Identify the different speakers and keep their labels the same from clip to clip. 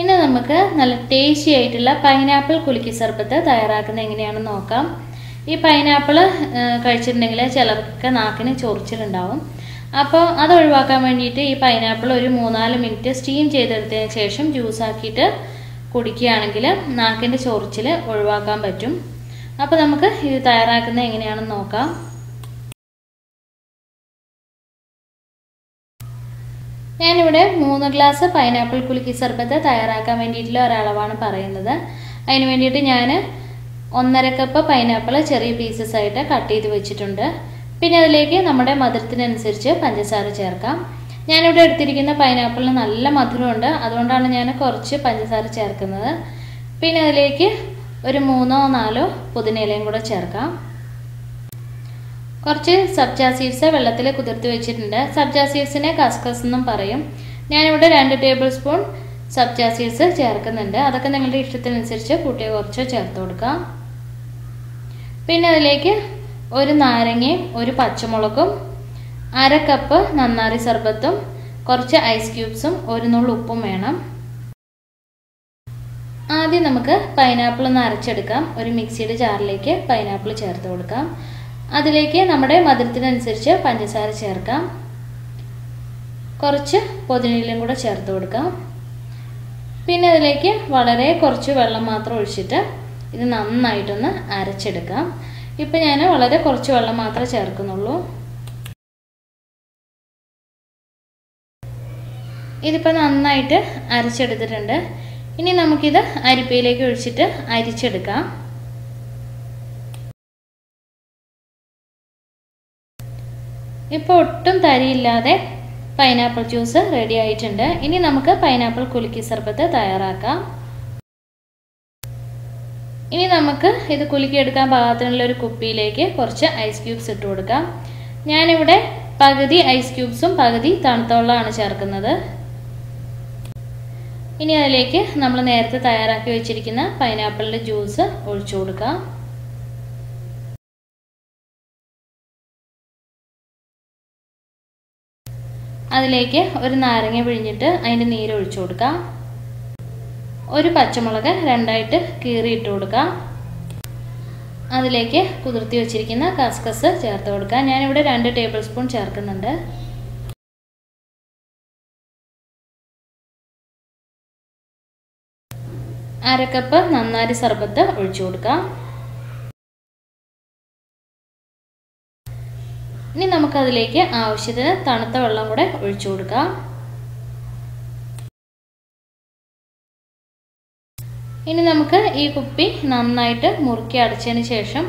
Speaker 1: നമുക്ക് നല്ല ടേസ്റ്റി ആയിട്ടുള്ള പൈനാപ്പിൾ കുലുക്കി സർബത്ത് തയ്യാറാക്കുന്നത് എങ്ങനെയാണെന്ന് നോക്കാം. ഈ പൈനാപ്പിൾ കഴിച്ചിട്ടുണ്ടെങ്കിൽ ചിലർക്ക് നാക്കിന് ചൊറിച്ചിലുണ്ടാവും. അപ്പോൾ അത് ഒഴിവാക്കാൻ വേണ്ടിയിട്ട് ഈ പൈനാപ്പിൾ ഒരു മൂന്നാൽ മിനിറ്റ് സ്റ്റീം ചെയ്തെടുത്തതിന് ശേഷം ജ്യൂസ് ആക്കിയിട്ട് കുടിക്കുകയാണെങ്കിൽ നാക്കിന്റെ ചൊറിച്ചിൽ ഒഴിവാക്കാൻ പറ്റും. അപ്പോൾ നമുക്ക് ഇത് തയ്യാറാക്കുന്നത് എങ്ങനെയാണെന്ന് നോക്കാം. ഞാനിവിടെ മൂന്ന് ഗ്ലാസ് പൈനാപ്പിൾ കുലുക്കി സർബത്ത് തയ്യാറാക്കാൻ വേണ്ടിയിട്ടുള്ള ഒരളവാണ് പറയുന്നത്. അതിന് വേണ്ടിയിട്ട് ഞാൻ ഒന്നര കപ്പ് പൈനാപ്പിൾ ചെറിയ പീസസ് ആയിട്ട് കട്ട് ചെയ്ത് വെച്ചിട്ടുണ്ട്. പിന്നെ അതിലേക്ക് നമ്മുടെ മധുരത്തിനനുസരിച്ച് പഞ്ചസാര ചേർക്കാം. ഞാനിവിടെ എടുത്തിരിക്കുന്ന പൈനാപ്പിളിന് നല്ല മധുരമുണ്ട്. അതുകൊണ്ടാണ് ഞാൻ കുറച്ച് പഞ്ചസാര ചേർക്കുന്നത്. പിന്നെ അതിലേക്ക് ഒരു മൂന്നോ നാലോ പുതിനയിലയും കൂടെ ചേർക്കാം. കുറച്ച് സബ്ജാ സീഡ്സ് വെള്ളത്തിൽ കുതിർത്ത് വെച്ചിട്ടുണ്ട്. സബ്ജാ സീഡ്സിനെ കസ്കസ് എന്നും പറയും. ഞാനിവിടെ രണ്ട് ടേബിൾ സ്പൂൺ സബ്ജാ സീഡ്സ് ചേർക്കുന്നുണ്ട്. അതൊക്കെ നിങ്ങളുടെ ഇഷ്ടത്തിനനുസരിച്ച് കൂട്ടിയ കുറച്ച് ചേർത്ത് കൊടുക്കാം. പിന്നെ അതിലേക്ക് ഒരു നാരങ്ങയും ഒരു പച്ചമുളകും അര കപ്പ് നന്നാറി സർബത്തും കുറച്ച് ഐസ് ക്യൂബ്സും ഒരു നുള്ളു ഉപ്പും വേണം. ആദ്യം നമുക്ക് പൈനാപ്പിൾ ഒന്ന് അരച്ചെടുക്കാം. ഒരു മിക്സിയുടെ ജാറിലേക്ക് പൈനാപ്പിൾ ചേർത്ത് കൊടുക്കാം. അതിലേക്ക് നമ്മുടെ മധുരത്തിനനുസരിച്ച് പഞ്ചസാര ചേർക്കാം. കുറച്ച് പൊതിനയിലും കൂടെ ചേർത്ത് കൊടുക്കാം. പിന്നെ അതിലേക്ക് വളരെ കുറച്ച് വെള്ളം മാത്രം ഒഴിച്ചിട്ട് ഇത് നന്നായിട്ടൊന്ന് അരച്ചെടുക്കാം. ഇപ്പം ഞാൻ വളരെ കുറച്ച് വെള്ളം മാത്രമേ ചേർക്കുന്നുള്ളൂ. ഇതിപ്പോൾ നന്നായിട്ട് അരച്ചെടുത്തിട്ടുണ്ട്. ഇനി നമുക്കിത് അരിപ്പയിലേക്ക് ഒഴിച്ചിട്ട് അരിച്ചെടുക്കാം. ഇപ്പോൾ ഒട്ടും തരിയില്ലാതെ പൈനാപ്പിൾ ജ്യൂസ് റെഡി ആയിട്ടുണ്ട്. ഇനി നമുക്ക് പൈനാപ്പിൾ കുലുക്കി സർബത്ത് തയ്യാറാക്കാം. ഇനി നമുക്ക് ഇത് കുലുക്കിയെടുക്കാൻ പാകത്തിനുള്ള ഒരു കുപ്പിയിലേക്ക് കുറച്ച് ഐസ് ക്യൂബ്സ് ഇട്ട് കൊടുക്കാം. ഞാനിവിടെ പകുതി ഐസ് ക്യൂബ്സും പകുതി തണുത്തോളാണ് ചേർക്കുന്നത്. ഇനി അതിലേക്ക് നമ്മൾ നേരത്തെ തയ്യാറാക്കി വെച്ചിരിക്കുന്ന പൈനാപ്പിളിന്റെ ജ്യൂസ് ഒഴിച്ചു കൊടുക്കാം. അതിലേക്ക് ഒരു നാരങ്ങ പിഴിഞ്ഞിട്ട് അതിന്റെ നീര് ഒഴിച്ചു കൊടുക്കുക. ഒരു പച്ചമുളക് രണ്ടായിട്ട് കീറിയിട്ട് കൊടുക്കുക. അതിലേക്ക് കുതിർത്തി വെച്ചിരിക്കുന്ന കസ്കസ് ചേർത്ത് കൊടുക്കുക. ഞാനിവിടെ രണ്ട് ടേബിൾ സ്പൂൺ ചേർക്കുന്നുണ്ട്. അരക്കപ്പ് നന്നാരി സർബത്ത് ഒഴിച്ചു കൊടുക്കാം ഇനി നമുക്കതിലേക്ക് ആവശ്യത്തിന് തണുത്ത വെള്ളം കൂടെ ഒഴിച്ചു കൊടുക്കാം. ഇനി നമുക്ക് ഈ കുപ്പി നന്നായിട്ട് മുറുക്കി അടച്ചതിന് ശേഷം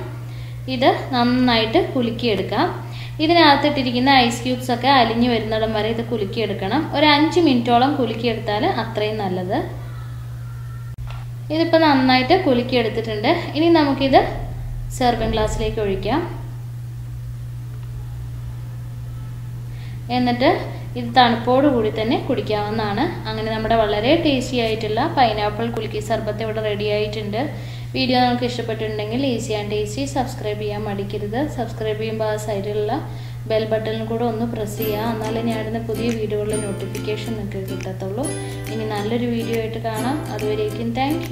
Speaker 1: ഇത് നന്നായിട്ട് കുലുക്കിയെടുക്കാം. ഇതിനകത്തിട്ടിരിക്കുന്ന ഐസ് ക്യൂബ്സ് ഒക്കെ അലിഞ്ഞു വരുന്നിടം വരെ ഇത് കുലുക്കിയെടുക്കണം. ഒരു അഞ്ച് മിനിറ്റോളം കുലുക്കിയെടുത്താൽ അത്രയും നല്ലത്. ഇതിപ്പോൾ നന്നായിട്ട് കുലുക്കിയെടുത്തിട്ടുണ്ട്. ഇനി നമുക്കിത് സെർവിങ് ഗ്ലാസ്സിലേക്ക് ഒഴിക്കാം. എന്നിട്ട് ഇത് തണുപ്പോട് കൂടി തന്നെ കുടിക്കാവുന്നതാണ്. അങ്ങനെ നമ്മുടെ വളരെ ടേസ്റ്റി ആയിട്ടുള്ള പൈനാപ്പിൾ കുലുക്കി സർബത്ത് ഇവിടെ റെഡി ആയിട്ടുണ്ട്. വീഡിയോ നിങ്ങൾക്ക് ഇഷ്ടപ്പെട്ടിട്ടുണ്ടെങ്കിൽ ഈസി ആൻഡ് ടേസ്റ്റി സബ്സ്ക്രൈബ് ചെയ്യാൻ മടിക്കരുത്. സബ്സ്ക്രൈബ് ചെയ്യുമ്പോൾ ആ സൈഡിലുള്ള ബെൽ ബട്ടണിൽ കൂടെ ഒന്ന് പ്രസ് ചെയ്യുക. എന്നാലേ ഞാനിടുന്ന പുതിയ വീഡിയോകളുടെ നോട്ടിഫിക്കേഷൻ നിങ്ങൾക്ക് കിട്ടത്തുള്ളൂ. ഇനി നല്ലൊരു വീഡിയോ ആയിട്ട് കാണാം. അതുവരേക്കും താങ്ക്